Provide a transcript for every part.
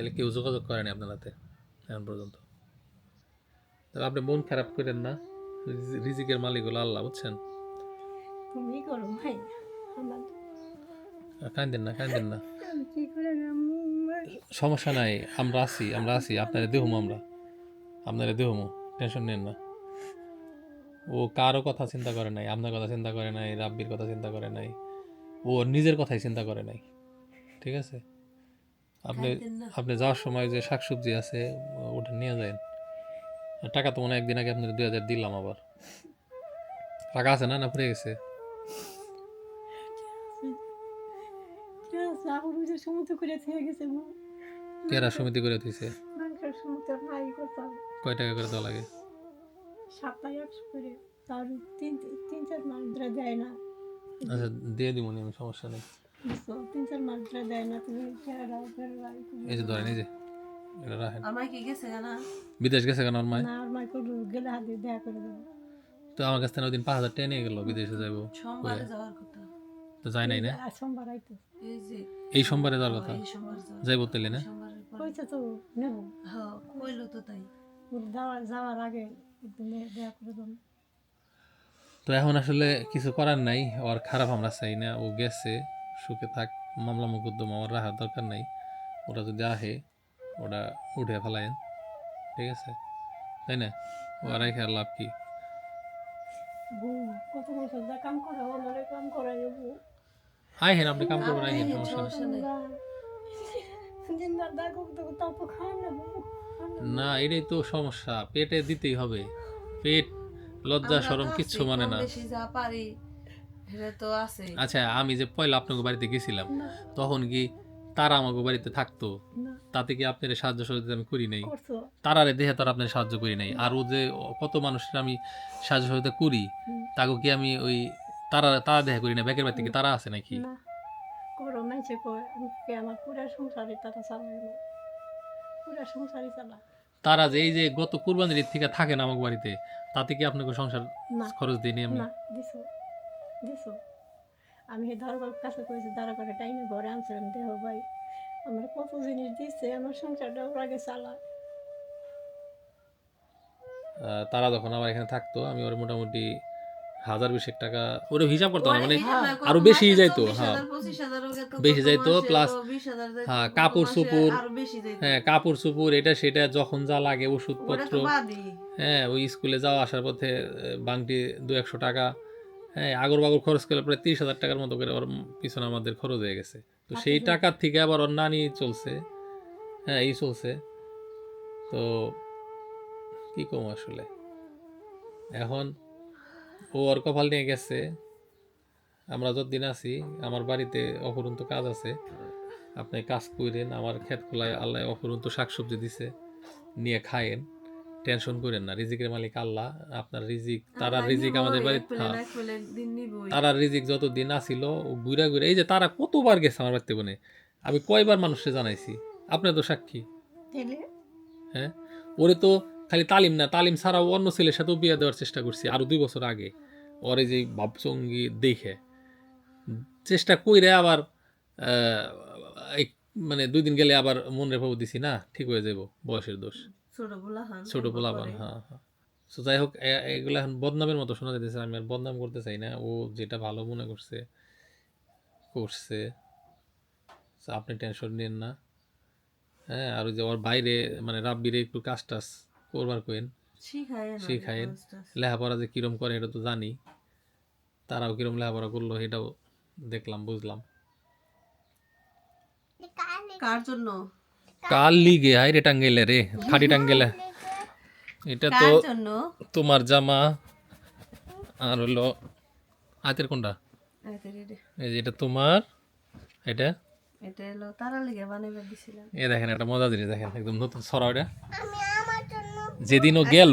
তাহলে কেউ যোগাযোগ করেনি আপনার হাতে এখন পর্যন্ত। তাহলে আপনি মন খারাপ করেন না। রিজিকের মালিক হলো আল্লাহ বুঝছেন? তুমি করো ভাই কাঁদেন না কাঁদেন না। সমস্যা নাই আমরা আছি আমরা আছি আপনারা দেহুম আমরা। আপনারা দেহুম টেনশন নেন না। ও কারও কথা চিন্তা করে নাই আপনার কথা চিন্তা করে নাই রাব্বির কথা চিন্তা করে নাই ও নিজের কথাই চিন্তা করে নাই। ঠিক আছে? আপনি আপনি যাওয়ার সময় যে শাকসবজি আছে ওটা নিয়ে আর টাকা তো মনে একদিন আগে আপনার দুই হাজার দিলাম আবার। টাকা আছে না না পড়ে গেছে? গেছে সমিতি করে করতাম কয় টাকা করে দেওয়া লাগে? সপ্তাহে একশো করে। তার তিন তিন চার মাস ধরে দেয় না। আচ্ছা দিয়ে দিব আমি সমস্যা নেই? তিন চার মাস ধরে দেয় না তুমি ফেরাও ফেরাও এই যে ধরেন এই যে এটা রাখেন। আমার কি গেছে না? বিদেশ গেছে কেন ওর না আর মাই গেলে হাত দিয়ে দেখা করে দেবো। তো আমার কাছ থেকে ওই পাঁচ হাজার টেনে গেল বিদেশে যাব সোমবারে যাওয়ার কথা। তো যায় নাই না? সোমবার আইতে। এই যে এই সোমবারে যাওয়ার কথা? এই সোমবার যাওয়ার যাইবো না? সোমবারের কইছে তো নেব। হ্যাঁ কইলো তো তাই। যাওয়ার যাওয়ার আগে দেখা করে দেবো। তো এখন আসলে কিছু করার নাই ওর খারাপ আমরা চাই না ও গেছে। সুখে থাক মামলা মুকদ্দমা আমার রাখার দরকার নাই। ওরা যদি আহে ওটা উঠে ফেলায়েন। ঠিক আছে? তাই না? ও আর রেখে আর লাভ কি? বউ কত বছর যা কাম করে ওনারে কাম করাই বউ আইহেন আপনি কাম করবেন আইহেন সমস্যা নেই। না এটাই তো সমস্যা। পেটে দিতেই হবে। পেট লজ্জা সরম কিচ্ছু মানে না। আচ্ছা আমি যে পয়লা আপনাকে বাড়িতে গেছিলাম তখন কি তারা আমাকে বাড়িতে থাকতো? তাতে কি আপনার সাহায্য সহযোগিতা আমি করি নাই? তারারে দেহে তারা আপনার সাহায্য করি নাই। আর ও যে কত মানুষের আমি সাহায্য সহযোগিতা করি তাকে কি আমি ওই তারা তারা দেখা করি না ব্যাকের বাড়িতে কি তারা আছে নাকি? করো মাইছে কয় আমার পুরা সংসারে তারা চালাই না। পুরা সংসারই চালা। তারা যে এই যে গত কুরবানির থেকে থাকেন না আমাকে বাড়িতে তাতে কি আপনাকে সংসার খরচ দিইনি আমি? না। দিছো আমি এই দরবার কাছে করেছি দাঁড়া করে টাইমে ঘরে আনছিলাম দেহ ভাই আমার কত জিনিস দিচ্ছে আমার সংসারটা ওর আগে চালা তারা যখন আমার এখানে থাকতো আমি ওর মোটামুটি হাজার বিশেক টাকা ওরে হিসাব করতাম না মানে আরও বেশি যাইতো, হ্যাঁ। বেশি যাইতো, প্লাস হ্যাঁ, কাপড় চোপড়, আরও বেশি যাইতো। হ্যাঁ কাপড় চোপড় এটা সেটা যখন যা লাগে ওষুধপত্র হ্যাঁ ওই স্কুলে যাওয়া আসার পথে বাংটি দু একশো টাকা হ্যাঁ আগর বাগর খরচ করলে প্রায় তিরিশ হাজার টাকার মতো করে ওর পিছনে আমাদের খরচ হয়ে গেছে। তো সেই আচ্ছা। টাকার থেকে আবার ওর নানি চলছে। হ্যাঁ এই চলছে। তো কি কম আসলে? এখন ও ওর কপাল নিয়ে গেছে। আমরা যতদিন আছি আমার বাড়িতে অপরন্ত কাজ আছে। আপনি কাজ করেন আমার ক্ষেত খোলায় আল্লাহ অপরন্ত শাকসবজি দিছে নিয়ে খায়েন। টেনশন করেন না। রিজিকের মালিক আল্লাহ। আপনার রিজিক তারা রিজিক আমাদের হ্যাঁ, নিবই। তারা রিজিক যত দিন আসিল ও ঘুরা ঘুরে এই যে তারা কতবার গেছে আমার বাড়িতে বনে? আমি কয়বার মানুষকে জানাইছি। আপনি তো সাক্ষী। হ্যাঁ? ওরে তো খালি তালিম না তালিম ছাড়াও অন্য ছেলের সাথেও বিয়ে দেওয়ার চেষ্টা করছি আরও দুই বছর আগে। ওরে যে ভাবসঙ্গী দেখে। চেষ্টা কইরে আবার আহ, এক- মানে দুই দিন গেলে আবার মন রেখে দিছি না ঠিক হয়ে যাব বয়সের দোষ। ছোট পোলাপান হ্যাঁ হ্যাঁ। তো যাই হোক এ- এগুলা এখন বদনামের মতো শোনা যেতেছে আমি আর বদনাম করতে চাই না। ও যেটা ভালো মনে করছে করছে। আপনি টেনশন নেন না। হ্যাঁ আর ওই যে ওর বাইরে মানে রাব্বিরে একটু কাজ টাজ করবার কোয়েন শিখায়েন। লেখাপড়া যে কিরম করে এটা তো জানি। তারাও কিরম লেখাপড়া করল এটাও দেখলাম বুঝলাম। কার জন্য? কাল লিগে হাই রে টাঙ্গেলে রে খাটি টাঙ্গেলে এটা তো তোমার জামা আর হলো হাতের কোনটা? এই যে এটা তোমার এটা? এটা এলো তারা লিগে বানাইবার দিছিলাম। এ দেখেন একটা মজা জিনিস দেখেন একদম নতুন ছড়া এটা। যেদিন ও গেল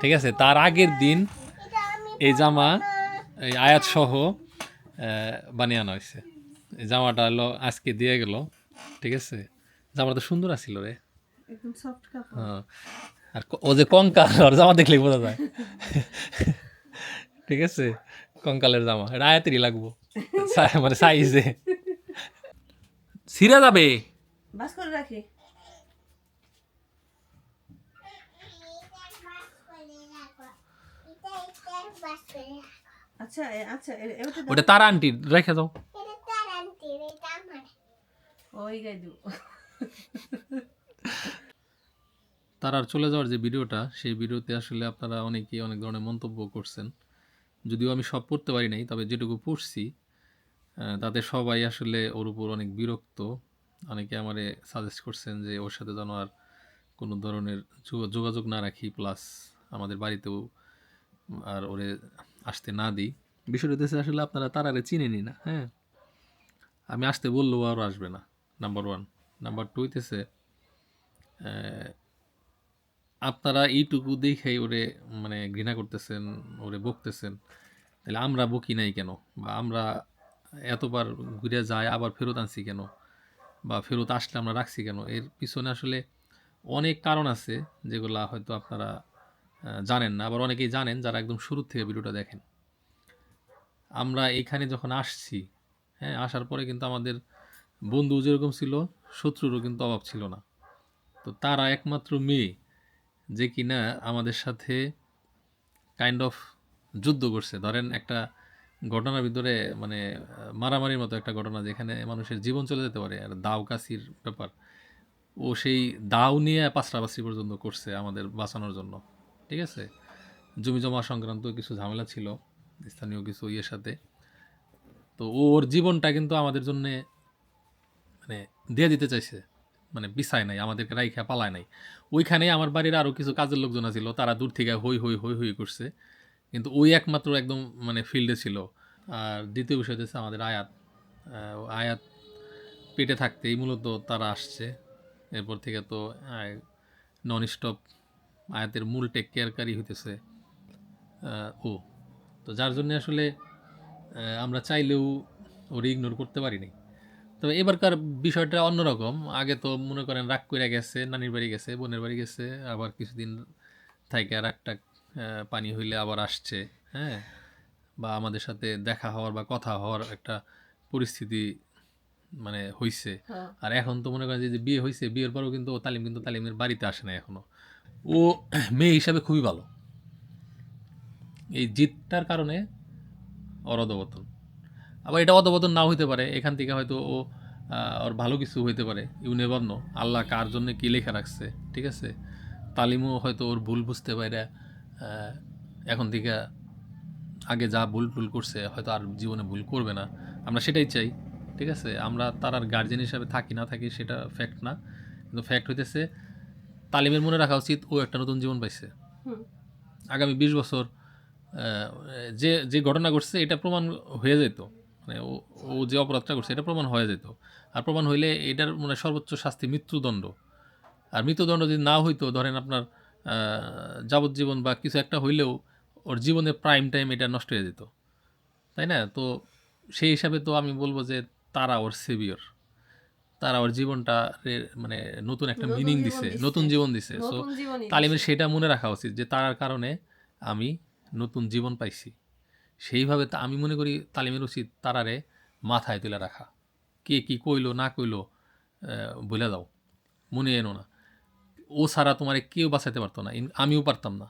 ঠিক আছে তার আগের দিন এই জামা এই আয়াত সহ বানিয়ে আনা হয়েছে। এই জামাটা হলো আজকে দিয়ে গেল ঠিক আছে? জামাটা তো সুন্দর আছিল রে। হ্যাঁ। আর ও যে কঙ্কাল আর জামা দেখলেই বোঝা যায়। ঠিক আছে? কঙ্কালের জামা। রায়াতেরই লাগবো। মানে সাইজে। সিরা যাবে। বাস করে রাখি। আচ্ছা, আচ্ছা, ওটা তার আন্টি রেখে দাও। ওই গাই দিব তারার চলে যাওয়ার যে ভিডিওটা, সেই ভিডিওতে আসলে আপনারা অনেকেই অনেক ধরনের মন্তব্য করছেন। যদিও আমি সব পড়তে পারি নাই, তবে যেটুকু পড়ছি তাতে সবাই আসলে ওর উপর অনেক বিরক্ত। অনেকে আমারে সাজেস্ট করছেন যে ওর সাথে যেন আর কোনো ধরনের যোগ- যোগাযোগ না রাখি প্লাস আমাদের বাড়িতেও আর ওরে আসতে না দিই। বিষয়টা হচ্ছে আসলে আপনারা তারারে চিনেনি না হ্যাঁ? আমি আসতে বললেও আর আসবে না নাম্বার ওয়ান নাম্বার টু হইতেছে আপনারা এইটুকু দেখেই ওরে মানে ঘৃণা করতেছেন, ওরে বকতেছেন। তাহলে আমরা বকি নাই কেন? বা আমরা এতবার ঘুরে যাই, আবার ফেরত আনছি কেন? বা ফেরত আসলে আমরা রাখছি কেন? এর পিছনে আসলে অনেক কারণ আছে, যেগুলা হয়তো আপনারা জানেন না। আবার অনেকেই জানেন যারা একদম শুরু থেকে ভিডিওটা দেখেন। আমরা এখানে যখন আসছি হ্যাঁ আসার পরে কিন্তু আমাদের বন্ধু যেরকম ছিল, শত্রুরও কিন্তু অভাব ছিল না। তো তারা একমাত্র মেয়ে যে কিনা আমাদের সাথে কাইন্ড অফ যুদ্ধ করছে। ধরেন একটা ঘটনার ভিতরে মানে মারামারির মতো একটা ঘটনা যেখানে মানুষের জীবন চলে যেতে পারে, আর দাও কাশির ব্যাপার। ও সেই দাও নিয়ে পাঁচটাপাশি পর্যন্ত করছে আমাদের বাঁচানোর জন্য। ঠিক আছে? জমি জমা সংক্রান্ত কিছু ঝামেলা ছিল, স্থানীয় কিছু ইয়ের সাথে। তো ওর জীবনটা কিন্তু আমাদের জন্যে মানে দিয়ে দিতে চাইছে। মানে বিছায় নাই, আমাদেরকে রাইখা পালায় নাই। ওইখানে আমার বাড়ির আরও কিছু কাজের লোকজন ছিল তারা দূর থেকে হই হই হই হই করছে। কিন্তু ওই একমাত্র একদম মানে ফিল্ডে ছিল। আর দ্বিতীয় বিষয় হচ্ছে আমাদের আয়াত। আয়াত পেটে থাকতেই মূলত তারা আসছে। এরপর থেকে তো নন স্টপ আয়াতের মূল টেক কেয়ারকারী হইতেছে ও। তো যার জন্য আসলে আমরা চাইলেও ওরে ইগনোর করতে পারিনি। তবে এবারকার বিষয়টা অন্যরকম। আগে তো মনে করেন রাগ করে গেছে নানির বাড়ি গেছে বোনের বাড়ি গেছে আবার কিছুদিন থাকে রাগটা আহ, পানি হইলে আবার আসছে হ্যাঁ? বা আমাদের সাথে দেখা হওয়ার বা কথা হওয়ার একটা পরিস্থিতি মানে হইছে। হ্যাঁ। আর এখন তো মনে করেন যে বিয়ে হয়েছে বিয়ের পরেও কিন্তু ও তালিম কিন্তু তালিমের বাড়িতে আসে না এখনও। ও মেয়ে হিসাবে খুবই ভালো। এই জিতটার কারণে ওর অধবতন আবার এটা অধবতন নাও হইতে পারে। এখান থেকে হয়তো ও ওর ভালো কিছু হইতে পারে। ইউনেভার নো আল্লাহ কার জন্য কী লেখা রাখছে ঠিক আছে? তালিমও হয়তো ওর ভুল বুঝতে পারে এখন থেকে আগে যা ভুল টুল করছে হয়তো আর জীবনে ভুল করবে না। আমরা সেটাই চাই ঠিক আছে? আমরা তার আর গার্জেন হিসাবে থাকি না থাকি সেটা ফ্যাক্ট না। কিন্তু ফ্যাক্ট হইতেছে তালিমের মনে রাখা উচিত ও একটা নতুন জীবন পাইছে। আগামী বিশ বছর যে যে ঘটনা ঘটছে এটা প্রমাণ হয়ে যেত মানে ও ও যে অপরাধটা করছে এটা প্রমাণ হয়ে যেত। আর প্রমাণ হইলে এটার মানে সর্বোচ্চ শাস্তি মৃত্যুদণ্ড। আর মৃত্যুদণ্ড যদি না হইতো ধরেন আপনার যাবজ্জীবন বা কিছু একটা হইলেও ওর জীবনের প্রাইম টাইম এটা নষ্ট হয়ে যেত। তাই না? তো সেই হিসাবে তো আমি বলব যে তারা ওর সেভিয়র তারা ওর জীবনটা মানে নতুন একটা মিনিং দিছে দিছে। নতুন জীবন দিছে। সো তালিমের সেটা মনে রাখা উচিত যে তার কারণে আমি নতুন জীবন পাইছি। সেইভাবে তা আমি মনে করি তালিমের উচিত তারারে মাথায় তুলে রাখা। কে কি কইলো, না কইলো বলে দাও। মনে এনো না। ও ছাড়া তোমার কেউ বাঁচাতে পারতো না। আমিও পারতাম না।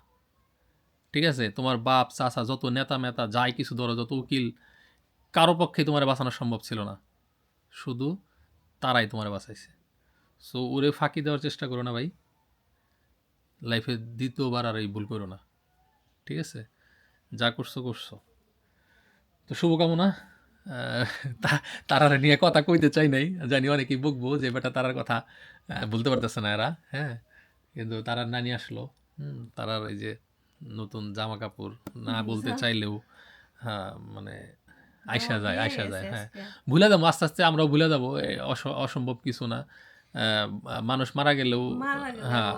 ঠিক আছে? তোমার বাপ, চাচা, যত নেতা মেতা, যাই কিছু ধরো, যত উকিল, কারও পক্ষে তোমার বাঁচানো সম্ভব ছিল না। শুধু তারাই তোমার বাঁচাইছে। সো ওরে ফাঁকি দেওয়ার চেষ্টা করো না ভাই। লাইফে দ্বিতীয়বার আর এই ভুল করো না। ঠিক আছে? যা করছ করছ। তো শুভকামনা। তারার নিয়ে কথা কইতে চাই নাই। জানি অনেকেই বকবো যে বেটা তারার কথা বলতে পারতেছে না এরা হ্যাঁ? কিন্তু তারার নানি আসলো তারার এই যে নতুন জামা কাপড় না বলতে চাইলেও হ্যাঁ মানে আইসা যায় আইসা যায় হ্যাঁ। ভুলে যাব আস্তে আস্তে আমরাও ভুলে যাব অসম্ভব কিছু না। মানুষ মারা গেলেও হ্যাঁ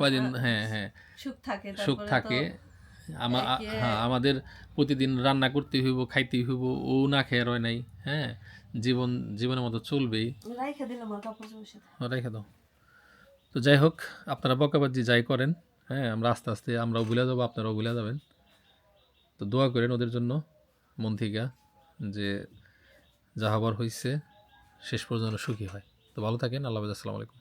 কয়দিন হ্যাঁ হ্যাঁ। সুখ থাকে সুখ থাকে হ্যাঁ আমাদের প্রতিদিন রান্না করতে হইব খাইতে হইব ও না খেয়ে রয় নাই হ্যাঁ? জীবন জীবনের মতো চলবেই। রেখে দাও। তো যাই হোক আপনারা বকাবাজি যাই করেন হ্যাঁ? আমরা আস্তে আস্তে আমরাও ভুলে যাব আপনারাও ভুলে যাবেন। তো দোয়া করেন ওদের জন্য মন থেকে যে যা হবার হয়েছে শেষ পর্যন্ত সুখী হয়। তো ভালো থাকেন আল্লাহ আসসালামু আলাইকুম।